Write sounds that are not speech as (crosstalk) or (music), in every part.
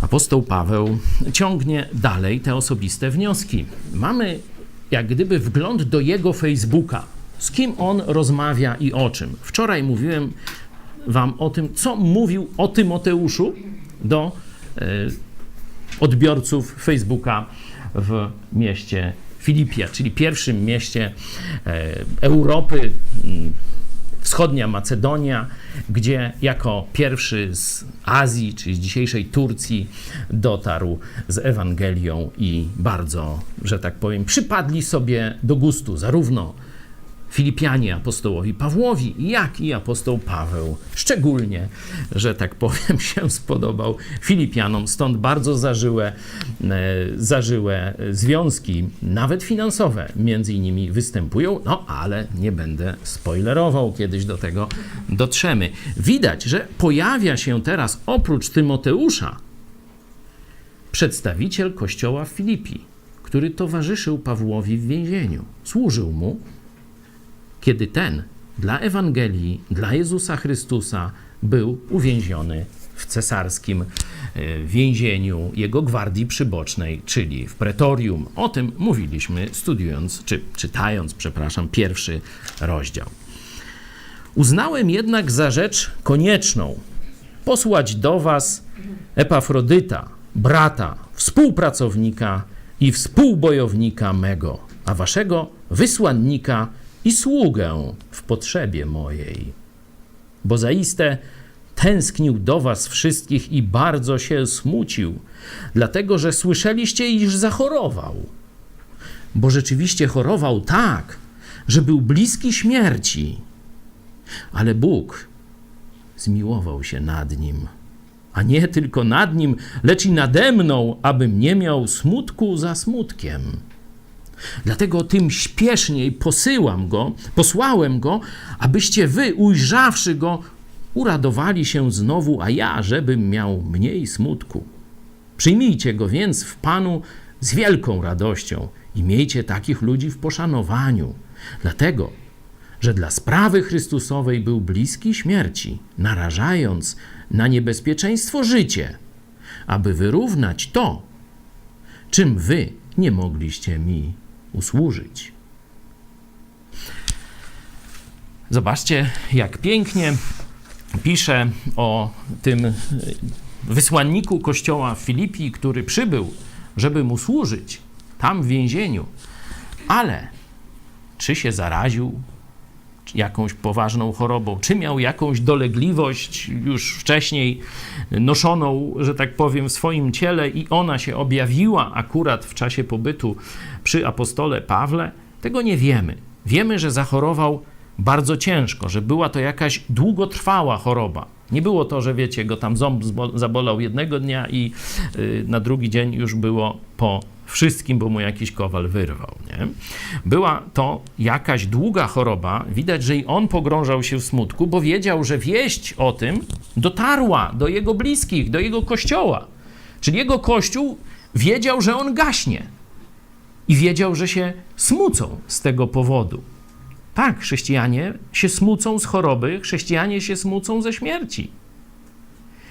Apostoł Paweł ciągnie dalej te osobiste wnioski. Mamy jak gdyby wgląd do jego Facebooka. Z kim on rozmawia i o czym. Wczoraj mówiłem wam o tym, co mówił o Tymoteuszu do e, odbiorców Facebooka w mieście Filipia, czyli pierwszym mieście e, Europy, mm, wschodnia Macedonia, gdzie jako pierwszy z Azji, czyli z dzisiejszej Turcji, dotarł z Ewangelią i bardzo, że tak powiem, przypadli sobie do gustu zarówno Filipianie apostołowi Pawłowi, jak i apostoł Paweł. Szczególnie, że tak (laughs) powiem, się spodobał Filipianom, stąd bardzo zażyłe, e, zażyłe związki, nawet finansowe, między innymi występują, no ale nie będę spoilerował, kiedyś do tego dotrzemy. Widać, że pojawia się teraz oprócz Tymoteusza przedstawiciel kościoła w Filipii, który towarzyszył Pawłowi w więzieniu, służył mu kiedy ten dla Ewangelii, dla Jezusa Chrystusa był uwięziony w cesarskim e, więzieniu jego gwardii przybocznej, czyli w pretorium. O tym mówiliśmy studiując, czy czytając, przepraszam, pierwszy rozdział. Uznałem jednak za rzecz konieczną posłać do Was Epafrodyta, brata, współpracownika i współbojownika mego, a Waszego wysłannika i sługę w potrzebie mojej. Bo zaiste tęsknił do was wszystkich i bardzo się smucił, dlatego że słyszeliście, iż zachorował. Bo rzeczywiście chorował tak, że był bliski śmierci. Ale Bóg zmiłował się nad nim, a nie tylko nad nim, lecz i nade mną, abym nie miał smutku za smutkiem. Dlatego tym śpieszniej posyłam go, posłałem go, abyście wy, ujrzawszy go, uradowali się znowu, a ja, żebym miał mniej smutku. Przyjmijcie go więc w Panu z wielką radością i miejcie takich ludzi w poszanowaniu, dlatego, że dla sprawy Chrystusowej był bliski śmierci, narażając na niebezpieczeństwo życie, aby wyrównać to, czym wy nie mogliście mi usłużyć. Zobaczcie, jak pięknie pisze o tym wysłanniku kościoła w Filipii, który przybył, żeby mu służyć tam w więzieniu. Ale czy się zaraził jakąś poważną chorobą, czy miał jakąś dolegliwość już wcześniej noszoną, że tak powiem, w swoim ciele i ona się objawiła akurat w czasie pobytu przy apostole Pawle, tego nie wiemy. Wiemy, że zachorował bardzo ciężko, że była to jakaś długotrwała choroba. Nie było to, że wiecie, go tam ząb zabolał jednego dnia i yy, na drugi dzień już było po wszystkim, bo mu jakiś kowal wyrwał. Nie? Była to jakaś długa choroba. Widać, że i on pogrążał się w smutku, bo wiedział, że wieść o tym dotarła do jego bliskich, do jego kościoła. Czyli jego kościół wiedział, że on gaśnie i wiedział, że się smucą z tego powodu. Tak, chrześcijanie się smucą z choroby, chrześcijanie się smucą ze śmierci.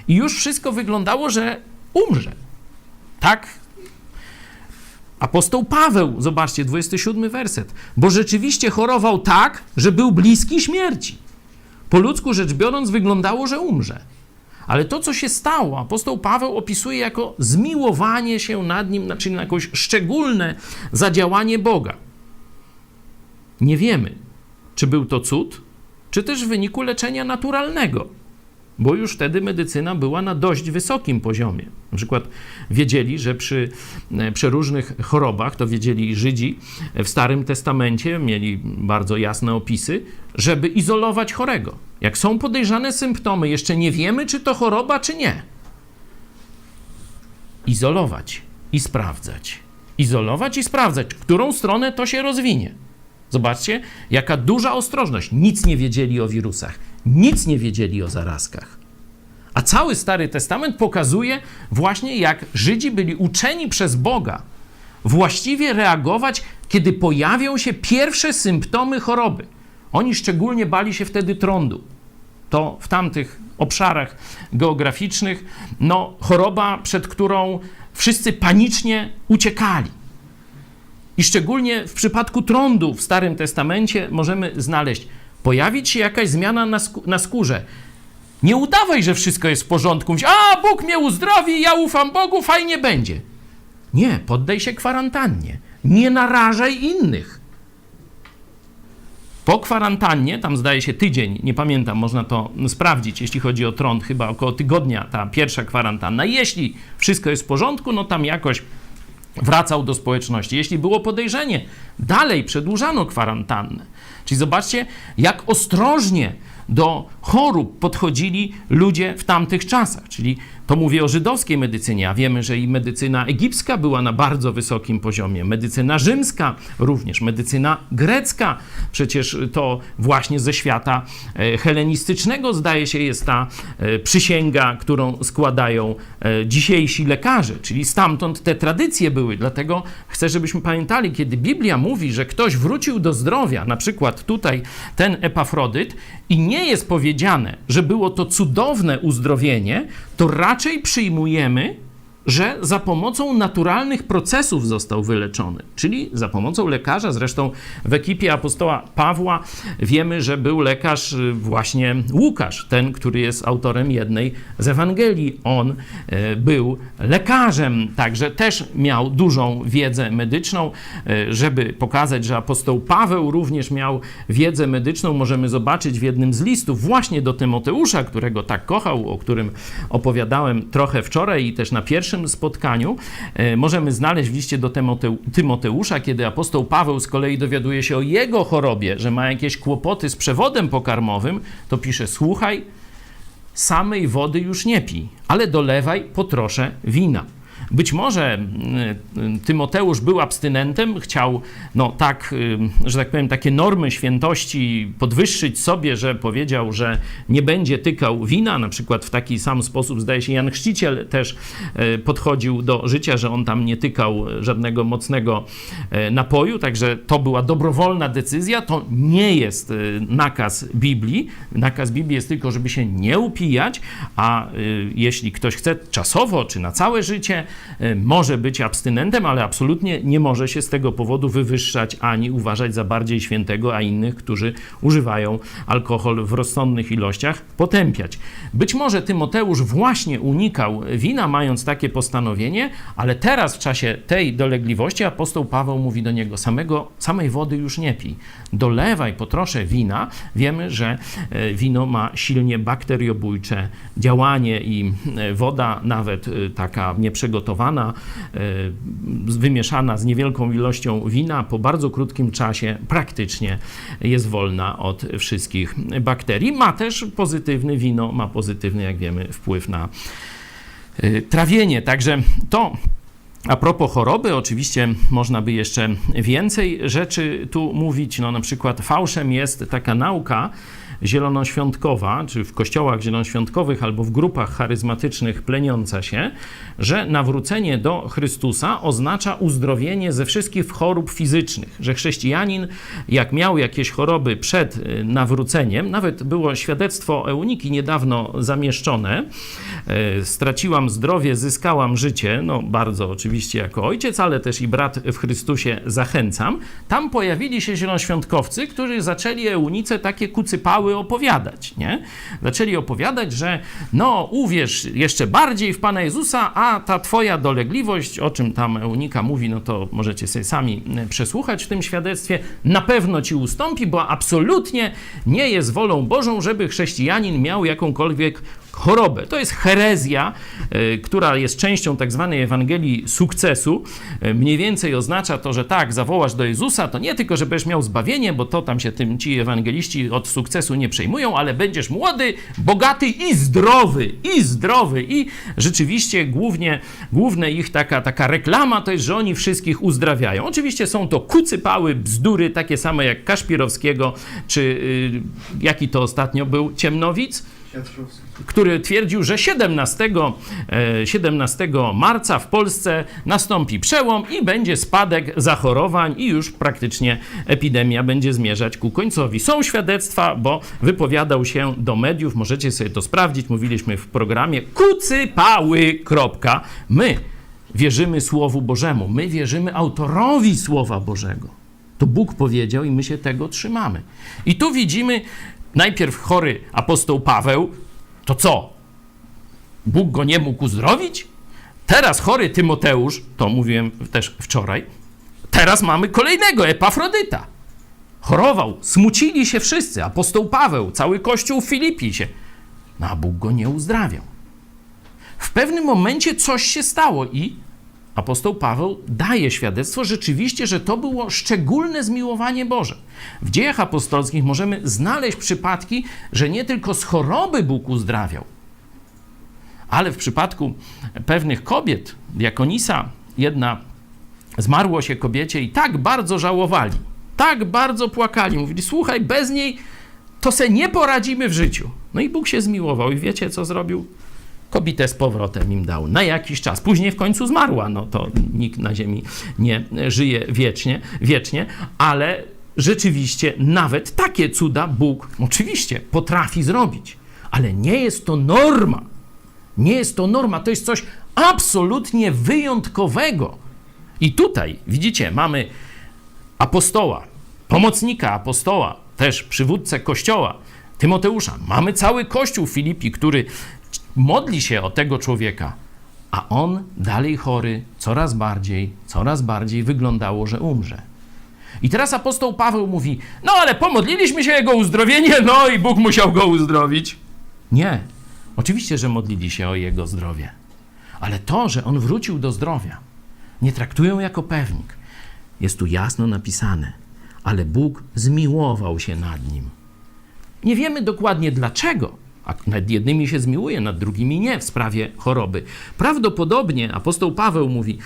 I już wszystko wyglądało, że umrze. Tak Apostoł Paweł, zobaczcie, 27 werset. Bo rzeczywiście chorował tak, że był bliski śmierci. Po ludzku rzecz biorąc, wyglądało, że umrze. Ale to, co się stało, apostoł Paweł opisuje jako zmiłowanie się nad nim, czyli na jakieś szczególne zadziałanie Boga. Nie wiemy, czy był to cud, czy też w wyniku leczenia naturalnego bo już wtedy medycyna była na dość wysokim poziomie. Na przykład wiedzieli, że przy przeróżnych chorobach, to wiedzieli Żydzi w Starym Testamencie, mieli bardzo jasne opisy, żeby izolować chorego. Jak są podejrzane symptomy, jeszcze nie wiemy, czy to choroba, czy nie. Izolować i sprawdzać. Izolować i sprawdzać, którą stronę to się rozwinie. Zobaczcie, jaka duża ostrożność. Nic nie wiedzieli o wirusach, nic nie wiedzieli o zarazkach. A cały Stary Testament pokazuje właśnie, jak Żydzi byli uczeni przez Boga właściwie reagować, kiedy pojawią się pierwsze symptomy choroby. Oni szczególnie bali się wtedy trądu. To w tamtych obszarach geograficznych, no, choroba, przed którą wszyscy panicznie uciekali. I szczególnie w przypadku trądu w Starym Testamencie możemy znaleźć, pojawić się jakaś zmiana na, skó- na skórze. Nie udawaj, że wszystko jest w porządku. Myśl, a Bóg mnie uzdrowi, ja ufam Bogu, fajnie będzie. Nie, poddaj się kwarantannie. Nie narażaj innych. Po kwarantannie, tam zdaje się tydzień, nie pamiętam, można to sprawdzić, jeśli chodzi o trąd, chyba około tygodnia ta pierwsza kwarantanna. Jeśli wszystko jest w porządku, no tam jakoś wracał do społeczności. Jeśli było podejrzenie, dalej przedłużano kwarantannę. Czyli zobaczcie, jak ostrożnie do chorób podchodzili ludzie w tamtych czasach. Czyli to mówię o żydowskiej medycynie, a wiemy, że i medycyna egipska była na bardzo wysokim poziomie, medycyna rzymska również, medycyna grecka, przecież to właśnie ze świata e, helenistycznego zdaje się jest ta e, przysięga, którą składają e, dzisiejsi lekarze, czyli stamtąd te tradycje były. Dlatego chcę, żebyśmy pamiętali, kiedy Biblia mówi, że ktoś wrócił do zdrowia, na przykład tutaj ten Epafrodyt, i nie jest powiedziane, że było to cudowne uzdrowienie, to raczej przyjmujemy, że za pomocą naturalnych procesów został wyleczony, czyli za pomocą lekarza. Zresztą w ekipie apostoła Pawła wiemy, że był lekarz y, właśnie Łukasz, ten, który jest autorem jednej z Ewangelii. On e, był lekarzem, także też miał dużą wiedzę medyczną. E, Żeby pokazać, że apostoł Paweł również miał wiedzę medyczną, możemy zobaczyć w jednym z listów właśnie do Tymoteusza, którego tak kochał, o którym opowiadałem trochę wczoraj i też na pierwszym spotkaniu. E, Możemy znaleźć w liście do Tymoteu- Tymoteusza, kiedy apostoł Paweł z kolei dowiaduje się o jego chorobie, że ma jakieś kłopoty z przewodem pokarmowym, to pisze: Słuchaj, samej wody już nie pij, ale dolewaj po trosze wina. Być może mm, Tymoteusz był abstynentem, chciał, no tak, y, że tak powiem, takie normy świętości podwyższyć sobie, że powiedział, że nie będzie tykał wina. Na przykład w taki sam sposób, zdaje się, Jan Chrzciciel też y, podchodził do życia, że on tam nie tykał żadnego mocnego y, napoju. Także to była dobrowolna decyzja. To nie jest nakaz Biblii. Nakaz Biblii jest tylko, żeby się nie upijać, a jeśli ktoś chce czasowo czy na całe życie, może być abstynentem, ale absolutnie nie może się z tego powodu wywyższać ani uważać za bardziej świętego, a innych, którzy używają alkohol w rozsądnych ilościach, potępiać. Być może Tymoteusz właśnie unikał wina, mając takie postanowienie, ale teraz w czasie tej dolegliwości apostoł Paweł mówi do niego: samego, samej wody już nie pij. Dolewaj po trosze wina. Wiemy, że e, wino ma silnie bakteriobójcze działanie i e, woda, nawet e, taka nieprzygotowana, e, wymieszana z niewielką ilością wina, po bardzo krótkim czasie praktycznie jest wolna od wszystkich bakterii. Ma też pozytywny wino, ma pozytywny, jak wiemy, wpływ na e, trawienie. Także to a propos choroby, oczywiście można by jeszcze więcej rzeczy tu mówić. No, na przykład fałszem jest taka nauka zielonoświątkowa, czy w kościołach zielonoświątkowych albo w grupach charyzmatycznych pleniąca się, że nawrócenie do Chrystusa oznacza uzdrowienie ze wszystkich chorób fizycznych, że chrześcijanin, jak miał jakieś choroby przed y, nawróceniem, nawet było świadectwo Euniki niedawno zamieszczone, y, straciłam zdrowie, zyskałam życie, no bardzo oczywiście jako ojciec, ale też i brat w Chrystusie zachęcam. Tam pojawili się zielonoświątkowcy, którzy zaczęli Eunice takie kucypały opowiadać, nie? Zaczęli opowiadać, że no uwierz jeszcze bardziej w Pana Jezusa, a ta twoja dolegliwość, o czym tam Eunika mówi, no to możecie sobie sami e, przesłuchać w tym świadectwie, na pewno ci ustąpi, bo absolutnie nie jest wolą Bożą, żeby chrześcijanin miał jakąkolwiek chorobę. To jest herezja, y, która jest częścią tak zwanej Ewangelii sukcesu. Y, Mniej więcej oznacza to, że tak, zawołasz do Jezusa, to nie tylko, że będziesz miał zbawienie, bo to tam się tym ci ewangeliści od sukcesu nie przejmują, ale będziesz młody, bogaty i zdrowy, i zdrowy. I rzeczywiście głównie, główne ich taka, taka reklama to jest, że oni wszystkich uzdrawiają. Oczywiście są to kucypały, bzdury, takie same jak Kaszpirowskiego, czy y, jaki to ostatnio był, Ciemnowic? Który twierdził, że 17, e, 17 marca w Polsce nastąpi przełom i będzie spadek zachorowań i już praktycznie epidemia będzie zmierzać ku końcowi. Są świadectwa, bo wypowiadał się do mediów, możecie sobie to sprawdzić, mówiliśmy w programie kucypały. My wierzymy Słowu Bożemu, my wierzymy autorowi Słowa Bożego. To Bóg powiedział i my się tego trzymamy. I tu widzimy najpierw chory apostoł Paweł, to co? Bóg go nie mógł uzdrowić? Teraz chory Tymoteusz, to mówiłem też wczoraj, teraz mamy kolejnego Epafrodyta. Chorował, smucili się wszyscy, apostoł Paweł, cały kościół w Filipii się, no a Bóg go nie uzdrawiał. W pewnym momencie coś się stało i apostoł Paweł daje świadectwo rzeczywiście, że to było szczególne zmiłowanie Boże. W dziejach apostolskich możemy znaleźć przypadki, że nie tylko z choroby Bóg uzdrawiał, ale w przypadku pewnych kobiet, diakonisa, jedna zmarło się kobiecie i tak bardzo żałowali, tak bardzo płakali. Mówili, słuchaj, bez niej to se nie poradzimy w życiu. No i Bóg się zmiłował i wiecie, co zrobił? Kobietę z powrotem im dał na jakiś czas. Później w końcu zmarła. No to nikt na ziemi nie żyje wiecznie, wiecznie, ale rzeczywiście nawet takie cuda Bóg oczywiście potrafi zrobić. Ale nie jest to norma. Nie jest to norma, to jest coś absolutnie wyjątkowego. I tutaj, widzicie, mamy apostoła, pomocnika apostoła, też przywódcę kościoła, Tymoteusza. Mamy cały kościół Filipi, który modli się o tego człowieka, a on dalej chory, coraz bardziej, coraz bardziej wyglądało, że umrze. I teraz apostoł Paweł mówi: No ale pomodliliśmy się jego uzdrowienie, no i Bóg musiał go uzdrowić. Nie. Oczywiście, że modlili się o jego zdrowie. Ale to, że on wrócił do zdrowia, nie traktują jako pewnik. Jest tu jasno napisane, ale Bóg zmiłował się nad nim. Nie wiemy dokładnie dlaczego, a nad jednymi się zmiłuje, nad drugimi nie w sprawie choroby. Prawdopodobnie apostoł Paweł mówi: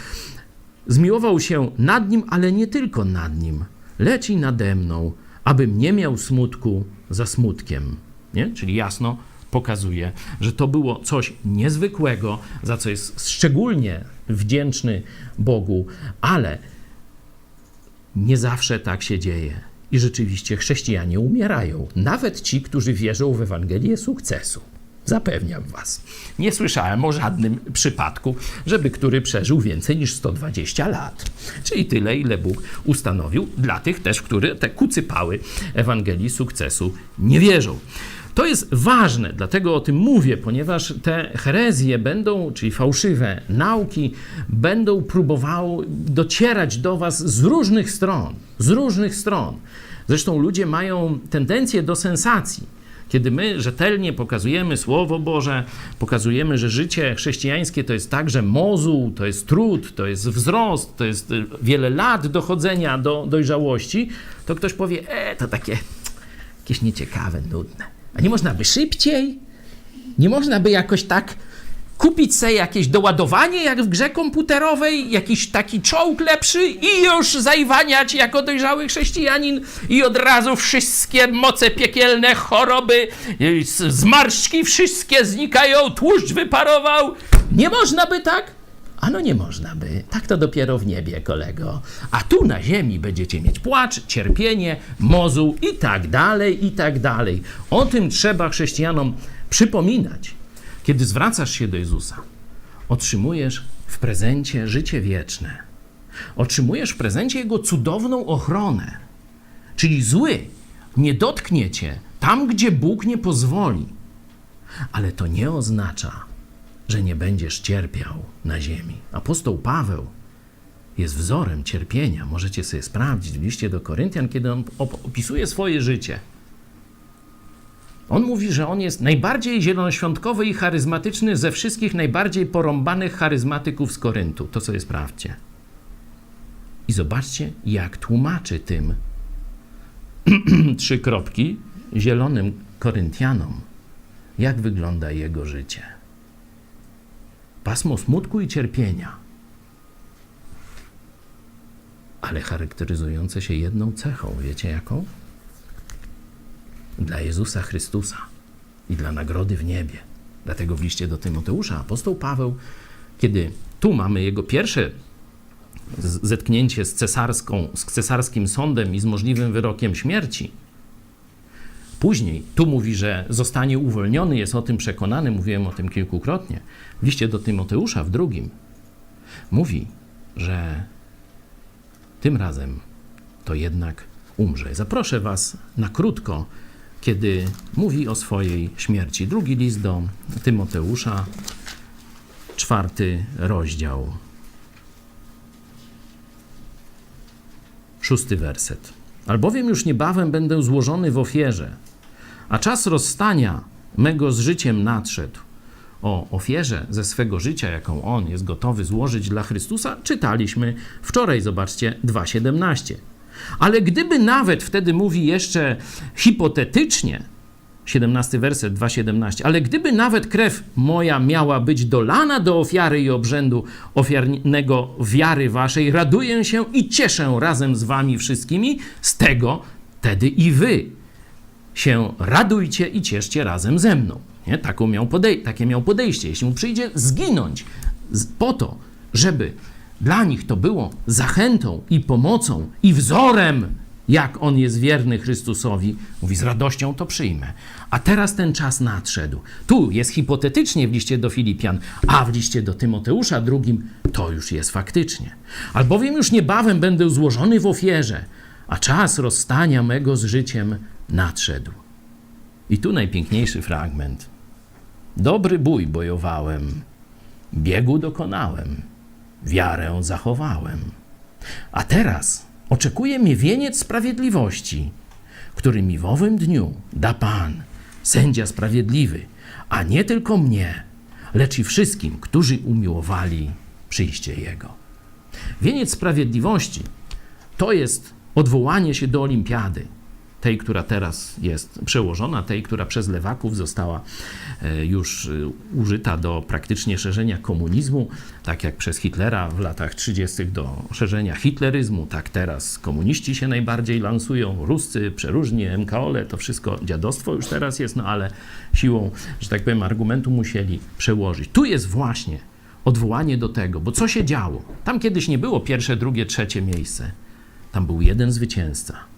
Zmiłował się nad nim, ale nie tylko nad nim, lecz i nade mną, abym nie miał smutku za smutkiem. Nie? Czyli jasno pokazuje, że to było coś niezwykłego, za co jest szczególnie wdzięczny Bogu, ale nie zawsze tak się dzieje. I rzeczywiście chrześcijanie umierają, nawet ci, którzy wierzą w Ewangelię sukcesu. Zapewniam was. Nie słyszałem o żadnym przypadku, żeby który przeżył więcej niż 120 lat. Czyli tyle, ile Bóg ustanowił dla tych też, które te kucypały Ewangelii sukcesu nie wierzą. To jest ważne, dlatego o tym mówię, ponieważ te herezje będą, czyli fałszywe nauki, będą próbowały docierać do Was z różnych stron. Z różnych stron. Zresztą ludzie mają tendencję do sensacji. Kiedy my rzetelnie pokazujemy Słowo Boże, pokazujemy, że życie chrześcijańskie to jest także mozuł, to jest trud, to jest wzrost, to jest y, wiele lat dochodzenia do dojrzałości, to ktoś powie, e, to takie jakieś nieciekawe, nudne. A nie można by szybciej? Nie można by jakoś tak kupić sobie jakieś doładowanie, jak w grze komputerowej, jakiś taki czołg lepszy i już zaiwaniać jako dojrzały chrześcijanin i od razu wszystkie moce piekielne, choroby, zmarszczki wszystkie znikają, tłuszcz wyparował. Nie można by tak? Ano nie można by. Tak to dopiero w niebie, kolego. A tu na ziemi będziecie mieć płacz, cierpienie, mozuł i tak dalej, i tak dalej. O tym trzeba chrześcijanom przypominać. Kiedy zwracasz się do Jezusa, otrzymujesz w prezencie życie wieczne. Otrzymujesz w prezencie Jego cudowną ochronę. Czyli zły nie dotknie cię tam, gdzie Bóg nie pozwoli. Ale to nie oznacza, że nie będziesz cierpiał na ziemi. Apostoł Paweł jest wzorem cierpienia. Możecie sobie sprawdzić w liście do Koryntian, kiedy on op- opisuje swoje życie. On mówi, że on jest najbardziej zielonoświątkowy i charyzmatyczny ze wszystkich najbardziej porąbanych charyzmatyków z Koryntu. To sobie sprawdźcie. I zobaczcie, jak tłumaczy tym (clears throat) trzy kropki zielonym Koryntianom, jak wygląda jego życie. Pasmo smutku i cierpienia, ale charakteryzujące się jedną cechą. Wiecie jaką? Dla Jezusa Chrystusa i dla nagrody w niebie. Dlatego w liście do Tymoteusza apostoł Paweł, kiedy tu mamy jego pierwsze zetknięcie z, cesarską, z cesarskim sądem i z możliwym wyrokiem śmierci, Później tu mówi, że zostanie uwolniony, jest o tym przekonany, mówiłem o tym kilkukrotnie. W liście do Tymoteusza w drugim mówi, że tym razem to jednak umrze. Zaproszę Was na krótko, kiedy mówi o swojej śmierci. Drugi list do Tymoteusza, czwarty rozdział, szósty werset. Albowiem już niebawem będę złożony w ofierze, a czas rozstania mego z życiem nadszedł. O ofierze ze swego życia, jaką on jest gotowy złożyć dla Chrystusa, czytaliśmy wczoraj, zobaczcie, 2,17. Ale gdyby nawet, wtedy mówi jeszcze hipotetycznie, 17 werset 2,17. Ale gdyby nawet krew moja miała być dolana do ofiary i obrzędu ofiarnego wiary waszej, raduję się i cieszę razem z wami wszystkimi z tego, wtedy i wy się radujcie i cieszcie razem ze mną. Nie? Taką miał podej- takie miał podejście. Jeśli mu przyjdzie zginąć po to, żeby dla nich to było zachętą i pomocą i wzorem, jak on jest wierny Chrystusowi, mówi z radością to przyjmę. A teraz ten czas nadszedł. Tu jest hipotetycznie w liście do Filipian, a w liście do Tymoteusza drugim to już jest faktycznie. Albowiem już niebawem będę złożony w ofierze, a czas rozstania mego z życiem nadszedł. I tu najpiękniejszy fragment. Dobry bój bojowałem, biegu dokonałem, wiarę zachowałem. A teraz oczekuje mnie wieniec sprawiedliwości, który mi w owym dniu da Pan, sędzia sprawiedliwy, a nie tylko mnie, lecz i wszystkim, którzy umiłowali przyjście Jego. Wieniec sprawiedliwości to jest odwołanie się do olimpiady, tej, która teraz jest przełożona, tej, która przez lewaków została e, już e, użyta do praktycznie szerzenia komunizmu, tak jak przez Hitlera w latach 30. do szerzenia hitleryzmu, tak teraz komuniści się najbardziej lansują, Ruscy, przeróżnie, MKOle, to wszystko dziadostwo już teraz jest, no ale siłą, że tak powiem, argumentu musieli przełożyć. Tu jest właśnie odwołanie do tego, bo co się działo? Tam kiedyś nie było pierwsze, drugie, trzecie miejsce. Tam był jeden zwycięzca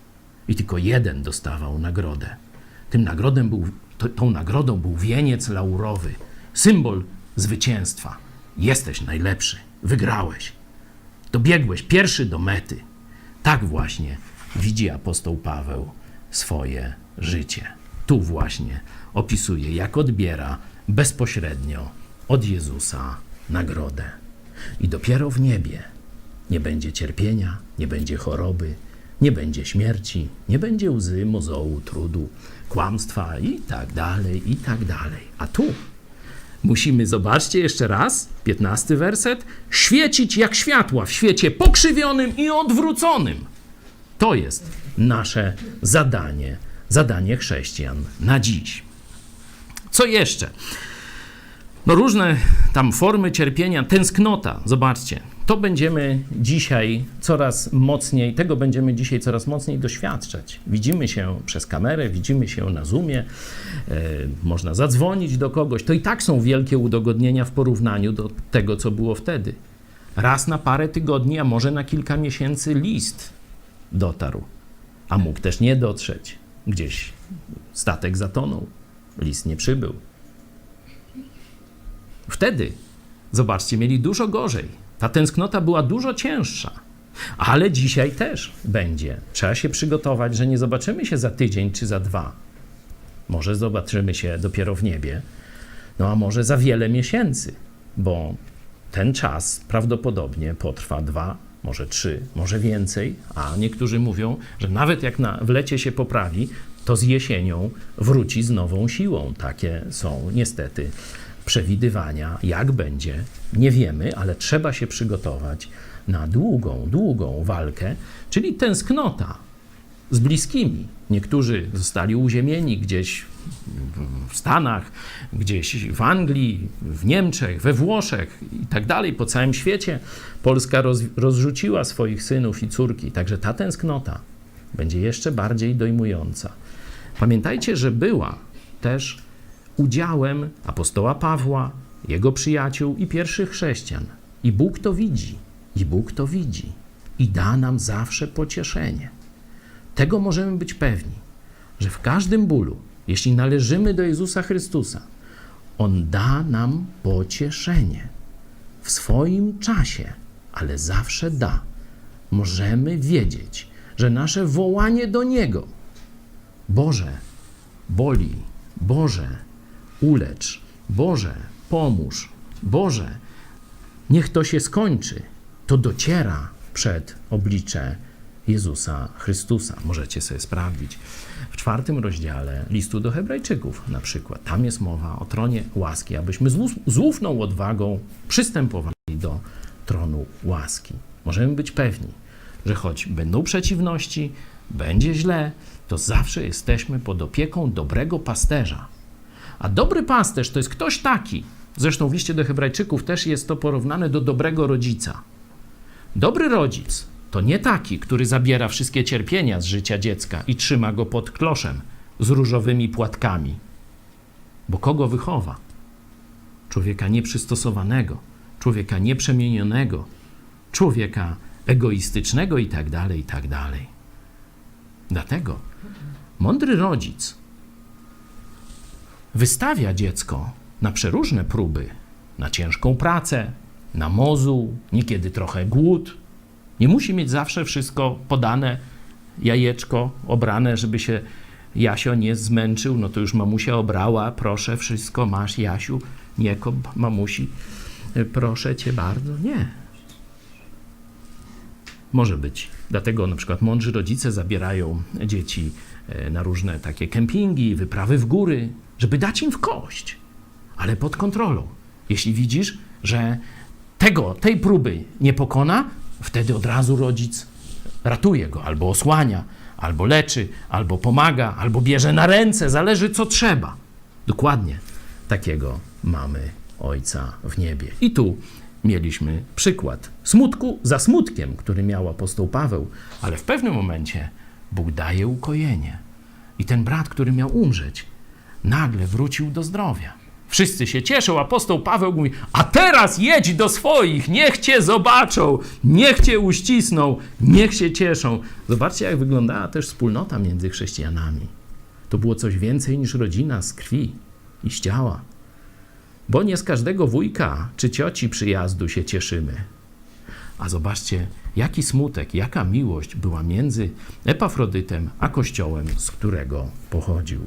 i tylko jeden dostawał nagrodę. Tym nagrodem był, tą nagrodą był wieniec laurowy, symbol zwycięstwa. Jesteś najlepszy, wygrałeś, dobiegłeś pierwszy do mety. Tak właśnie widzi apostoł Paweł swoje życie. Tu właśnie opisuje, jak odbiera bezpośrednio od Jezusa nagrodę. I dopiero w niebie nie będzie cierpienia, nie będzie choroby, nie będzie śmierci, nie będzie łzy, mozołu, trudu, kłamstwa i tak dalej, i tak dalej. A tu musimy, zobaczcie jeszcze raz, 15 werset, świecić jak światła w świecie pokrzywionym i odwróconym. To jest nasze zadanie, zadanie chrześcijan na dziś. Co jeszcze? No różne tam formy cierpienia, tęsknota, zobaczcie. To będziemy dzisiaj coraz mocniej, tego będziemy dzisiaj coraz mocniej doświadczać. Widzimy się przez kamerę, widzimy się na Zoomie, e, można zadzwonić do kogoś. To i tak są wielkie udogodnienia w porównaniu do tego, co było wtedy. Raz na parę tygodni, a może na kilka miesięcy list dotarł, a mógł też nie dotrzeć. Gdzieś statek zatonął, list nie przybył. Wtedy, zobaczcie, mieli dużo gorzej. Ta tęsknota była dużo cięższa. Ale dzisiaj też będzie. Trzeba się przygotować, że nie zobaczymy się za tydzień czy za dwa. Może zobaczymy się dopiero w niebie, no a może za wiele miesięcy, bo ten czas prawdopodobnie potrwa dwa, może trzy, może więcej, a niektórzy mówią, że nawet jak na, w lecie się poprawi, to z jesienią wróci z nową siłą. Takie są niestety przewidywania. Jak będzie, nie wiemy, ale trzeba się przygotować na długą, długą walkę, czyli tęsknota z bliskimi. Niektórzy zostali uziemieni gdzieś w Stanach, gdzieś w Anglii, w Niemczech, we Włoszech i tak dalej, po całym świecie. Polska roz, rozrzuciła swoich synów i córki, także ta tęsknota będzie jeszcze bardziej dojmująca. Pamiętajcie, że była też udziałem apostoła Pawła, jego przyjaciół i pierwszych chrześcijan. I Bóg to widzi, i Bóg to widzi, i da nam zawsze pocieszenie. Tego możemy być pewni, że w każdym bólu, jeśli należymy do Jezusa Chrystusa, On da nam pocieszenie w swoim czasie, ale zawsze da. Możemy wiedzieć, że nasze wołanie do Niego, Boże, boli, Boże, ulecz, Boże, pomóż, Boże, niech to się skończy, to dociera przed oblicze Jezusa Chrystusa. Możecie sobie sprawdzić. W czwartym rozdziale listu do Hebrajczyków, na przykład, tam jest mowa o tronie łaski, abyśmy z ufną odwagą przystępowali do tronu łaski. Możemy być pewni, że choć będą przeciwności, będzie źle, to zawsze jesteśmy pod opieką dobrego pasterza. A dobry pasterz to jest ktoś taki, zresztą w liście do Hebrajczyków też jest to porównane do dobrego rodzica. Dobry rodzic to nie taki, który zabiera wszystkie cierpienia z życia dziecka i trzyma go pod kloszem z różowymi płatkami. Bo kogo wychowa? Człowieka nieprzystosowanego, człowieka nieprzemienionego, człowieka egoistycznego i tak dalej, i tak. Dlatego mądry rodzic wystawia dziecko na przeróżne próby, na ciężką pracę, na mozu, niekiedy trochę głód. Nie musi mieć zawsze wszystko podane, jajeczko obrane, żeby się Jasio nie zmęczył. No to już mamusia obrała, proszę, wszystko masz, Jasiu, nie kop mamusi, proszę cię bardzo. Nie. Może być. Dlatego na przykład mądrzy rodzice zabierają dzieci e, na różne takie kempingi, wyprawy w góry, żeby dać im w kość, ale pod kontrolą. Jeśli widzisz, że tego, tej próby nie pokona, wtedy od razu rodzic ratuje go, albo osłania, albo leczy, albo pomaga, albo bierze na ręce, zależy co trzeba. Dokładnie takiego mamy Ojca w niebie. I tu mieliśmy przykład smutku za smutkiem, który miał apostoł Paweł, ale w pewnym momencie Bóg daje ukojenie. I ten brat, który miał umrzeć, nagle wrócił do zdrowia. Wszyscy się cieszą. Apostoł Paweł mówi: A teraz jedź do swoich, niech cię zobaczą, niech cię uścisną, niech się cieszą. Zobaczcie, jak wyglądała też wspólnota między chrześcijanami. To było coś więcej niż rodzina z krwi i z ciała. Bo nie z każdego wujka czy cioci przyjazdu się cieszymy. A zobaczcie, jaki smutek, jaka miłość była między Epafrodytem a kościołem, z którego pochodził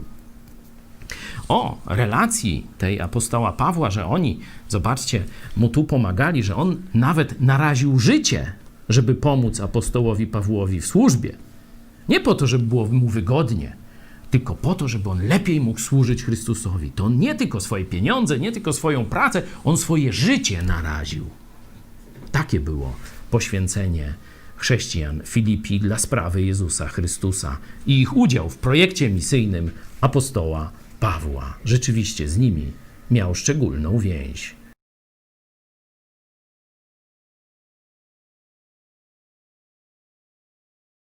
o relacji tej apostoła Pawła, że oni, zobaczcie, mu tu pomagali, że on nawet naraził życie, żeby pomóc apostołowi Pawłowi w służbie. Nie po to, żeby było mu wygodnie, tylko po to, żeby on lepiej mógł służyć Chrystusowi. To on nie tylko swoje pieniądze, nie tylko swoją pracę, on swoje życie naraził. Takie było poświęcenie chrześcijan Filipi dla sprawy Jezusa Chrystusa i ich udział w projekcie misyjnym apostoła Pawła. Rzeczywiście z nimi miał szczególną więź.